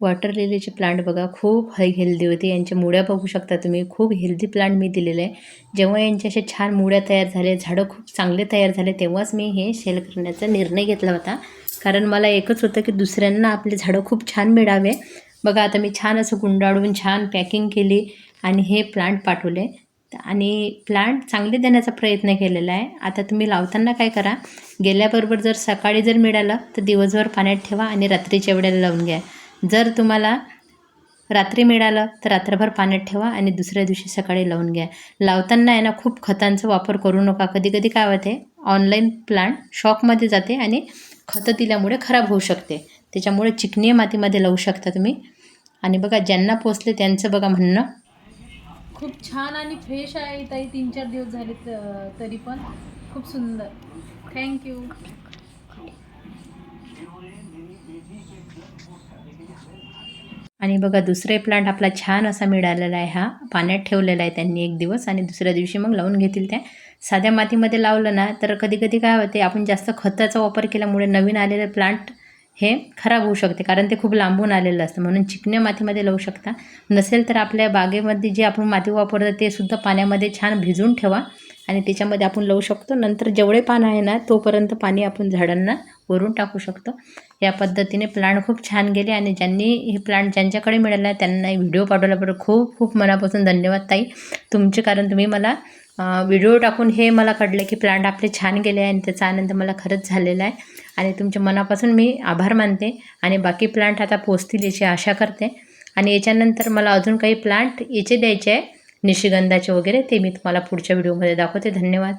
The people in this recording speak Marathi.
वॉटर लिलीचे प्लांट बघा खूप हाय हेल्दी होते. यांच्या मुळ्या बघू शकता तुम्ही. खूप हेल्दी प्लांट मी दिलेले. आहे जेव्हा यांचे असे छान मुळ्या तयार झाले झाडं खूप चांगले तयार झाले तेव्हाच मी हे सेल करण्याचा निर्णय घेतला होता. कारण मला एकच होतं की दुसऱ्यांना आपले झाडं खूप छान मिळावे. बघा आता मी छान असं गुंडाळून छान पॅकिंग केली आणि हे प्लांट पाठवले. आणि प्लांट चांगले देण्याचा प्रयत्न केलेला आहे. आता तुम्ही लावताना काय करा गेल्याबरोबर जर सकाळी जर मिळालं तर दिवसभर पाण्यात ठेवा आणि रात्रीच्या वेळेला लावून घ्या. जर तुम्हाला रात्री मिळालं तर रात्रभर पाण्यात ठेवा आणि दुसऱ्या दिवशी सकाळी लावून घ्या. लावताना आहे ना खूप खतांचा वापर करू नका. कधी कधी काय होते ऑनलाईन प्लांट शॉकमध्ये जाते आणि खतं दिल्यामुळे खराब होऊ शकते. त्याच्यामुळे चिकणी मातीमध्ये लावू शकता तुम्ही. आणि बघा ज्यांना पोचले त्यांचं बघा म्हणणं. खूप छान आणि फ्रेश आहे ताई. तीन चार दिवस झाले तरी पण. खूप सुंदर. थँक्यू आणि बघा दुसरे प्लांट आपला छान असा मिळालेला आहे हा. पाण्यात ठेवलेला आहे त्यांनी एक दिवस आणि दुसऱ्या दिवशी मग लावून घेतील त्या. साध्या मातीमध्ये लावलं ना तर कधी कधी काय होते आपण जास्त खताचा वापर केल्यामुळे नवीन आलेले प्लांट हे खराब होऊ शकते कारण ते खूप लांबून आलेलं असतं. म्हणून चिकण्या मातीमध्ये लावू शकता. नसेल तर आपल्या बागेमध्ये जे आपण माती वापरतो ते सुद्धा पाण्यामध्ये छान भिजून ठेवा. आणि त्याच्यामध्ये आपण लावू शकतो. नंतर जेवढे पान आहे ना तोपर्यंत पाणी आपण झाडांना वरून टाकू शकतो. या पद्धतीने प्लांट खूप छान गेले आणि ज्यांनी हे प्लांट ज्यांच्याकडे मिळाला आहे त्यांना व्हिडिओ पाठवल्याबरोबर खूप खूप मनापासून धन्यवाद ताई. तुमचे कारण तुम्ही मला व्हिडिओ टाकून हे मला कळलं की प्लांट आपले छान गेले आहे आणि त्याचा आनंद मला खरंच झालेला आहे. आणि तुमच्या मनापासून मी आभार मानते आणि बाकी प्लांट आता पोचतील याची आशा करते. आणि याच्यानंतर मला अजून काही प्लांट याचे द्यायचे आहे. निशिगंधाचे वगैरे ते मी तुम्हाला पुढच्या व्हिडिओमध्ये दाखवते. धन्यवाद.